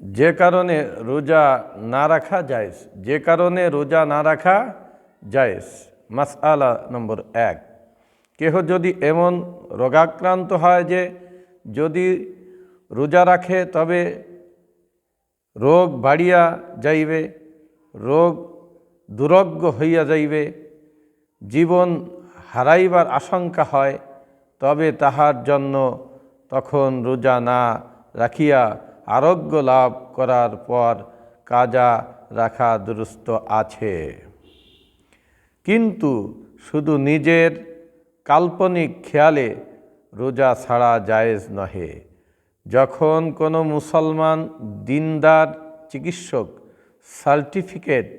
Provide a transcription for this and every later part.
যে কারণে রোজা না রাখা জায়েজ, যে কারণে রোজা না রাখা জায়েজ। মাসআলা নম্বর এক। কেহ যদি এমন রোগাক্রান্ত হয় যে যদি রোজা রাখে তবে রোগ বাড়িয়া যাইবে, রোগ দুরজ্ঞ হইয়া যাইবে, জীবন হারাইবার আশঙ্কা হয়, তবে তাহার জন্য তখন রোজা না রাখিয়া আরোগ্য লাভ করার পর কাজা রাখা দুরুস্ত আছে। কিন্তু শুধু নিজের কাল্পনিক খেয়ালে রোজা ছাড়া জায়েজ নহে। যখন কোনো মুসলমান দিনদার চিকিৎসক সার্টিফিকেট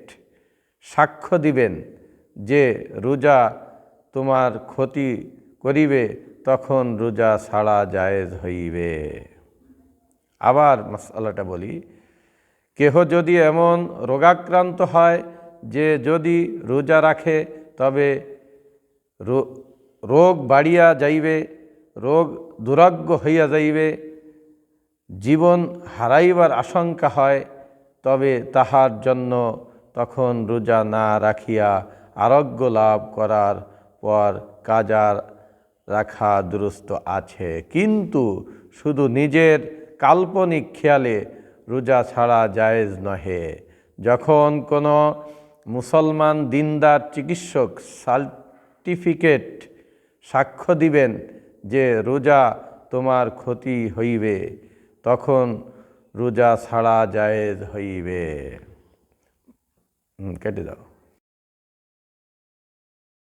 সাক্ষ্য দিবেন যে রোজা তোমার ক্ষতি করিবে, তখন রোজা ছাড়া জায়েজ হইবে। আবার মশালাটা বলি, কেহ যদি এমন রোগাক্রান্ত হয় যে যদি রোজা রাখে, তবে রোগ বাড়িয়া যাইবে, রোগ দুরাগ্য হইয়া যাইবে, জীবন হারাইবার আশঙ্কা হয়, তবে তাহার জন্য তখন রোজা না রাখিয়া আরোগ্য লাভ করার পর কাজার রাখা দুরুস্ত আছে। কিন্তু শুধু নিজের কাল্পনিক খেয়ালে রোজা ছাড়া জায়েজ নহে। যখন কোনো মুসলমান দিনদার চিকিৎসক সার্টিফিকেট সাক্ষ্য দিবেন যে রোজা তোমার ক্ষতি হইবে, তখন রোজা ছাড়া জায়েজ হইবে। কেটে দাও।